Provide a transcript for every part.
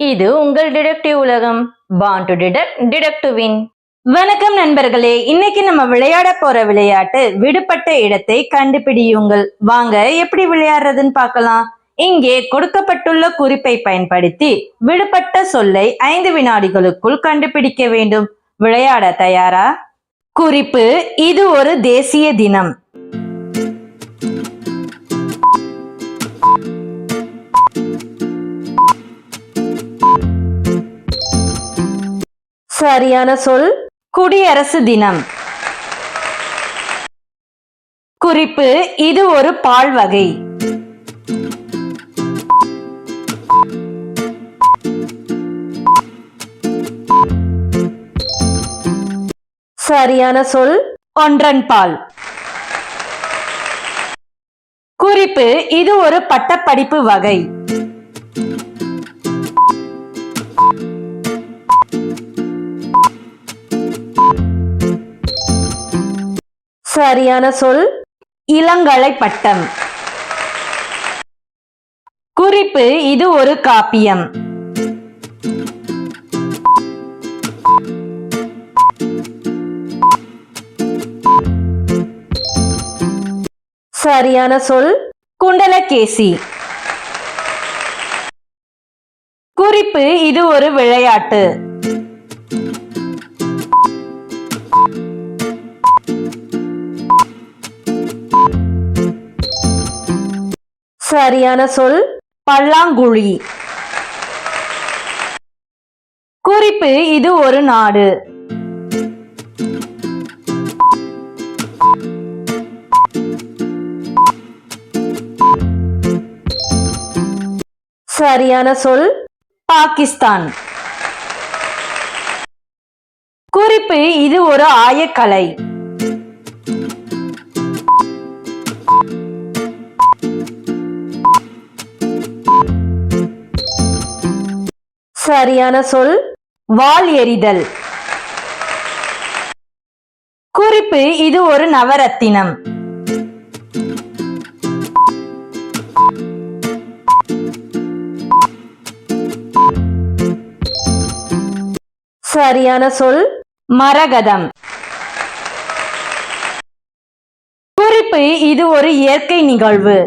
இது உங்கள் டிடெக்டிவ் உலகம் bond to detect detect win வணக்கம் நண்பர்களே இன்னைக்கு நம்ம விளையாட போற விளையாட்டு விடுபட்ட இடத்தை கண்டுபிடியுங்கள். வாங்க எப்படி விளையாடுறதுன்னு பார்க்கலாம். இங்கே கொடுக்கப்பட்டுள்ள குறிப்பை பயன்படுத்தி விடுபட்ட சொல்லை ஐந்து வினாடிகளுக்குள் கண்டுபிடிக்க வேண்டும். விளையாட தயாரா? குறிப்பு இது ஒரு தேசிய தினம். சரியான சொல் குடியரசு தினம். குறிப்பு இது ஒரு பால் வகை. சரியான சொல் ஒன்றன் பால். குறிப்பு இது ஒரு பட்டப்படிப்பு வகை. சரியான சொல் இளங்கலை பட்டம் குறிப்பு இது ஒரு காப்பியம் சரியான சொல் குண்டலகேசி குறிப்பு இது ஒரு விளையாட்டு சரியான சொல் பல்லாங்குழி. குறிப்பு இது ஒரு நாடு. சரியான சொல் பாகிஸ்தான். குறிப்பு இது ஒரு ஆயக்கலை. சரியான சொல் வால் எறிதல். குறிப்பு இது ஒரு நவரத்தினம். சரியான சொல் மரகதம். குறிப்பு இது ஒரு இயற்கை நிகழ்வு.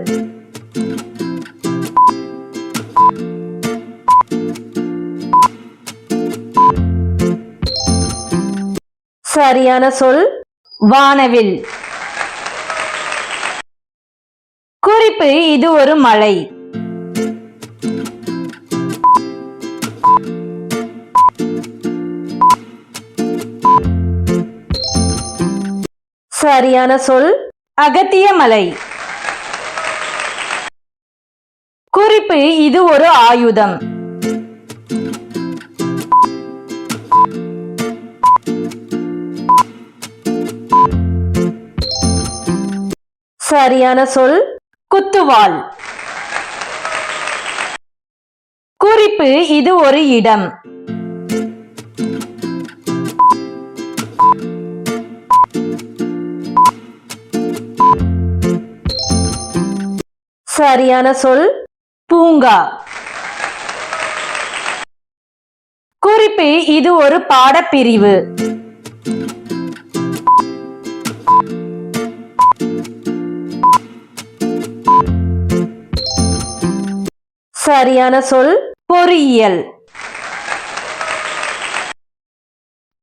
சரியான சொல் வானவில். குறிப்பு இது ஒரு மலை. சரியான சொல் அகத்திய மலை. குறிப்பு இது ஒரு ஆயுதம். சரியான சொல் குத்துவால் குறிப்பு இது ஒரு இடம். சரியான சொல் பூங்கா. குறிப்பு இது ஒரு பாடப்பிரிவு. சரியான சொல் பொறியியல்.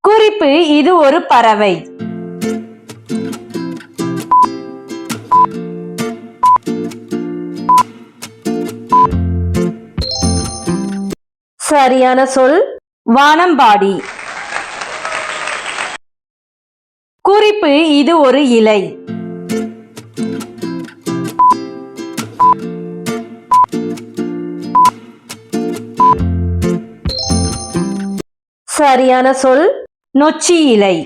குறிப்பு இது ஒரு பறவை. சரியான சொல் வானம்பாடி. குறிப்பு இது ஒரு இலை. சரியான சொல் நொச்சி இலை.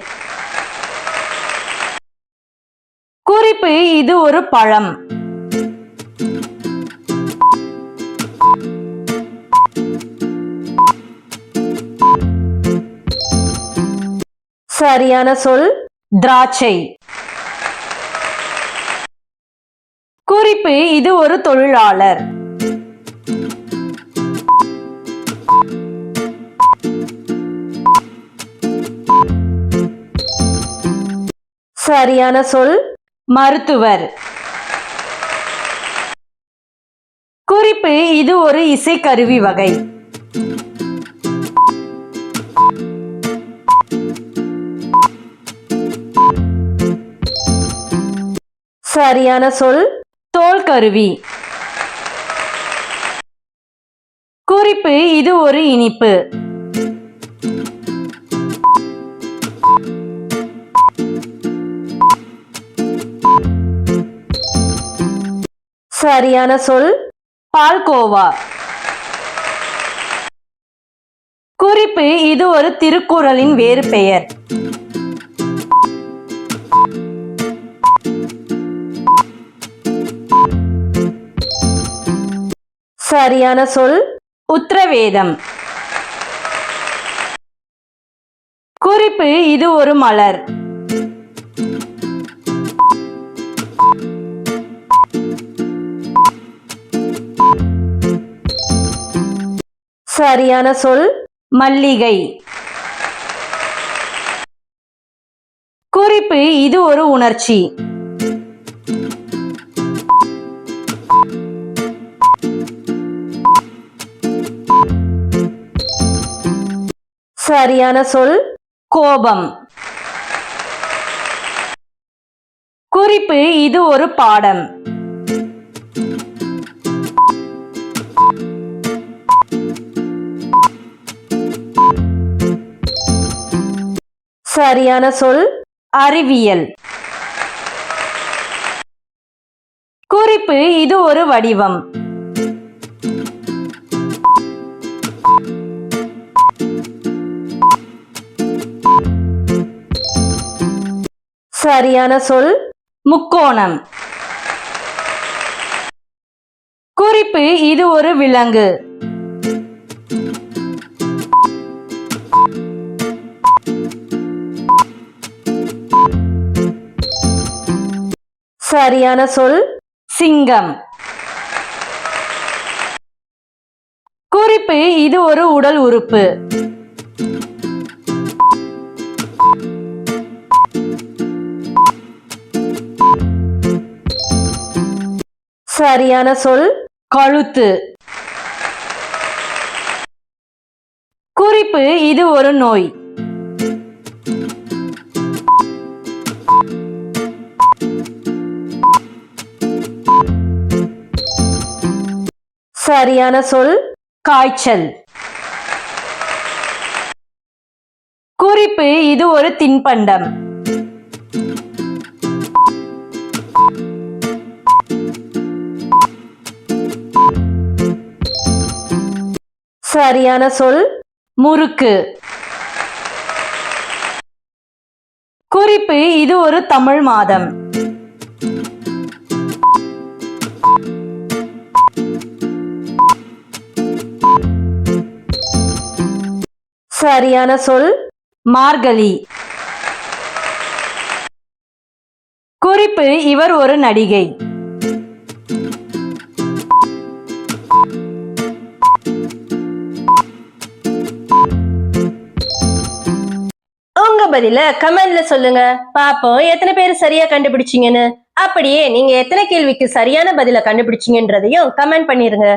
குறிப்பு இது ஒரு பழம். சரியான சொல் திராட்சை. குறிப்பு இது ஒரு தொழிலாளர். சரியான சொல் மருத்துவர். குறிப்பு இது ஒரு இசைக்கருவி வகை. சரியான சொல் தோல் கருவி குறிப்பு இது ஒரு இனிப்பு. சரியான சொல் பால்கோவா. குறிப்பு இது ஒரு திருக்குறளின் வேறு பெயர். சரியான சொல் உத்திரவேதம். குறிப்பு இது ஒரு மலர். சரியான சொல் மல்லிகை. குறிப்பு இது ஒரு உணர்ச்சி. சரியான சொல் கோபம். குறிப்பு இது ஒரு பாடம். சரியான சொல் அறிவியல். குறிப்பு இது ஒரு வடிவம். சரியான சொல் முக்கோணம். குறிப்பு இது ஒரு விலங்கு. சரியான சொல் சிங்கம். குறிப்பு இது ஒரு உடல் உறுப்பு. சரியான சொல் கழுத்து. குறிப்பு இது ஒரு நோய். சரியான சொல் காய்ச்சல். குறிப்பு இது ஒரு தின்பண்டம். சரியான சொல் முறுக்கு. குறிப்பு இது ஒரு தமிழ் மாதம். சரியான சொல்? மார்கழி. குறிப்பு இவர் ஒரு நடிகை. உங்க பதில கமெண்ட்ல சொல்லுங்க. பாப்போம் எத்தனை பேர் சரியா கண்டுபிடிச்சிங்கன்னு. அப்படியே நீங்க எத்தனை கேள்விக்கு சரியான பதில கண்டுபிடிச்சீங்கன்றதையும் கமெண்ட் பண்ணிருங்க.